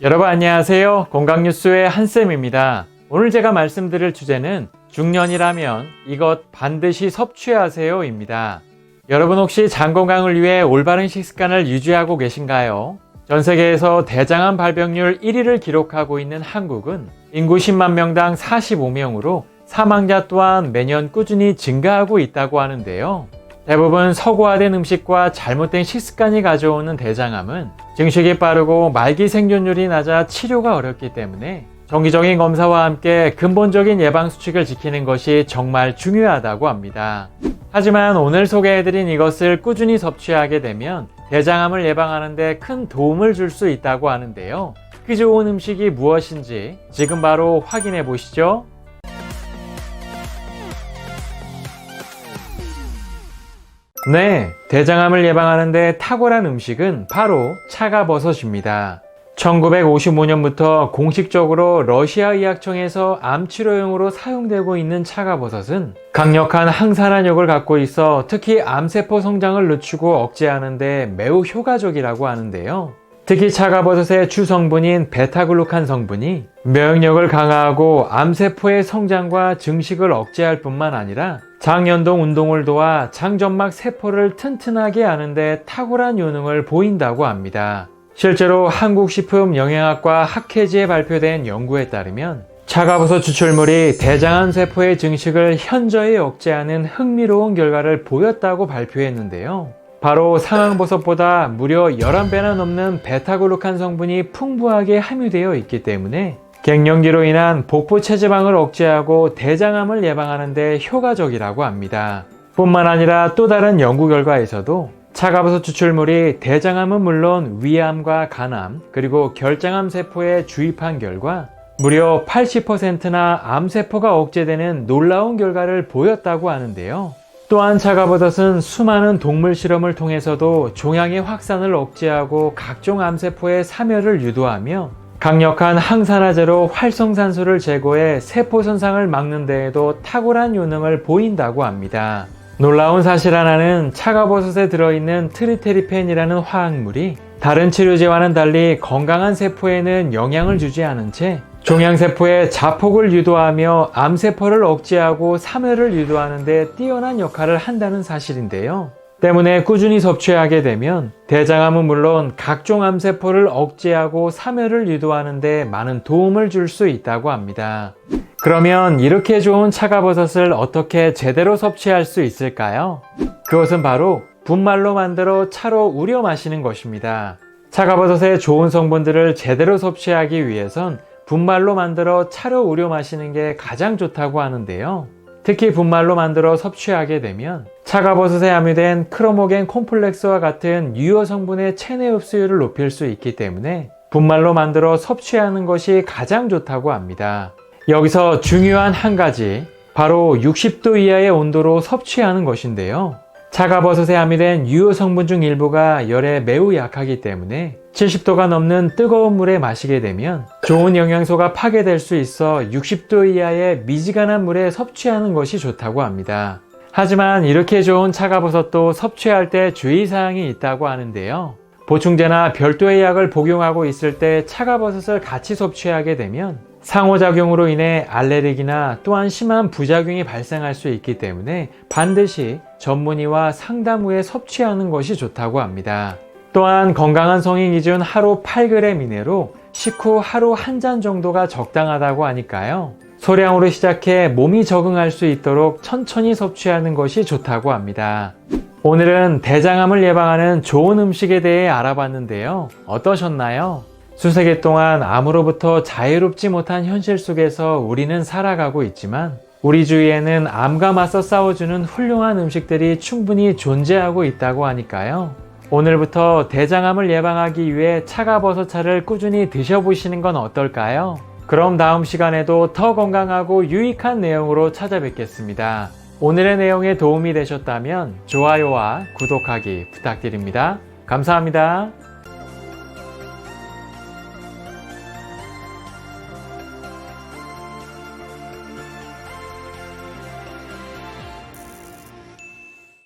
여러분 안녕하세요. 건강뉴스의 한쌤입니다. 오늘 제가 말씀드릴 주제는 중년이라면 이것 반드시 섭취하세요 입니다. 여러분 혹시 장 건강을 위해 올바른 식습관을 유지하고 계신가요? 전 세계에서 대장암 발병률 1위를 기록하고 있는 한국은 인구 10만 명당 45명으로 사망자 또한 매년 꾸준히 증가하고 있다고 하는데요. 대부분 서구화된 음식과 잘못된 식습관이 가져오는 대장암은 증식이 빠르고 말기 생존율이 낮아 치료가 어렵기 때문에 정기적인 검사와 함께 근본적인 예방 수칙을 지키는 것이 정말 중요하다고 합니다. 하지만 오늘 소개해드린 이것을 꾸준히 섭취하게 되면 대장암을 예방하는 데 큰 도움을 줄 수 있다고 하는데요. 그 좋은 음식이 무엇인지 지금 바로 확인해 보시죠. 네, 대장암을 예방하는데 탁월한 음식은 바로 차가버섯입니다. 1955년부터 공식적으로 러시아 의학청에서 암 치료용으로 사용되고 있는 차가버섯은 강력한 항산화력을 갖고 있어 특히 암세포 성장을 늦추고 억제하는데 매우 효과적이라고 하는데요. 특히 차가버섯의 주성분인 베타글루칸 성분이 면역력을 강화하고 암세포의 성장과 증식을 억제할 뿐만 아니라 장연동 운동을 도와 장점막 세포를 튼튼하게 하는데 탁월한 요능을 보인다고 합니다. 실제로 한국식품영양학과 학회지에 발표된 연구에 따르면 차가버섯 추출물이 대장암 세포의 증식을 현저히 억제하는 흥미로운 결과를 보였다고 발표했는데요. 바로 상황버섯보다 무려 11배나 넘는 베타글루칸 성분이 풍부하게 함유되어 있기 때문에 갱년기로 인한 복부 체지방을 억제하고 대장암을 예방하는 데 효과적이라고 합니다. 뿐만 아니라 또 다른 연구 결과에서도 차가버섯 추출물이 대장암은 물론 위암과 간암 그리고 결장암 세포에 주입한 결과 무려 80%나 암세포가 억제되는 놀라운 결과를 보였다고 하는데요. 또한 차가버섯은 수많은 동물 실험을 통해서도 종양의 확산을 억제하고 각종 암세포의 사멸을 유도하며 강력한 항산화제로 활성산소를 제거해 세포 손상을 막는 데에도 탁월한 요능을 보인다고 합니다. 놀라운 사실 하나는 차가버섯에 들어있는 트리테리펜이라는 화학물이 다른 치료제와는 달리 건강한 세포에는 영향을 주지 않은 채 종양세포의 자폭을 유도하며 암세포를 억제하고 사멸을 유도하는 데 뛰어난 역할을 한다는 사실인데요. 때문에 꾸준히 섭취하게 되면 대장암은 물론 각종 암세포를 억제하고 사멸을 유도하는 데 많은 도움을 줄 수 있다고 합니다. 그러면 이렇게 좋은 차가버섯을 어떻게 제대로 섭취할 수 있을까요? 그것은 바로 분말로 만들어 차로 우려 마시는 것입니다. 차가버섯의 좋은 성분들을 제대로 섭취하기 위해선 분말로 만들어 차로 우려 마시는 게 가장 좋다고 하는데요. 특히 분말로 만들어 섭취하게 되면 차가버섯에 함유된 크로모겐 콤플렉스와 같은 유효 성분의 체내 흡수율을 높일 수 있기 때문에 분말로 만들어 섭취하는 것이 가장 좋다고 합니다. 여기서 중요한 한 가지, 바로 60도 이하의 온도로 섭취하는 것인데요. 차가버섯에 함유된 유효 성분 중 일부가 열에 매우 약하기 때문에 70도가 넘는 뜨거운 물에 마시게 되면 좋은 영양소가 파괴될 수 있어 60도 이하의 미지근한 물에 섭취하는 것이 좋다고 합니다. 하지만 이렇게 좋은 차가버섯도 섭취할 때 주의사항이 있다고 하는데요. 보충제나 별도의 약을 복용하고 있을 때 차가버섯을 같이 섭취하게 되면 상호작용으로 인해 알레르기나 또한 심한 부작용이 발생할 수 있기 때문에 반드시 전문의와 상담 후에 섭취하는 것이 좋다고 합니다. 또한 건강한 성인 기준 하루 8g 이내로 식후 하루 한 잔 정도가 적당하다고 하니까요. 소량으로 시작해 몸이 적응할 수 있도록 천천히 섭취하는 것이 좋다고 합니다. 오늘은 대장암을 예방하는 좋은 음식에 대해 알아봤는데요. 어떠셨나요? 수세기 동안 암으로부터 자유롭지 못한 현실 속에서 우리는 살아가고 있지만 우리 주위에는 암과 맞서 싸워주는 훌륭한 음식들이 충분히 존재하고 있다고 하니까요. 오늘부터 대장암을 예방하기 위해 차가버섯차를 꾸준히 드셔보시는 건 어떨까요? 그럼 다음 시간에도 더 건강하고 유익한 내용으로 찾아뵙겠습니다. 오늘의 내용에 도움이 되셨다면 좋아요와 구독하기 부탁드립니다. 감사합니다.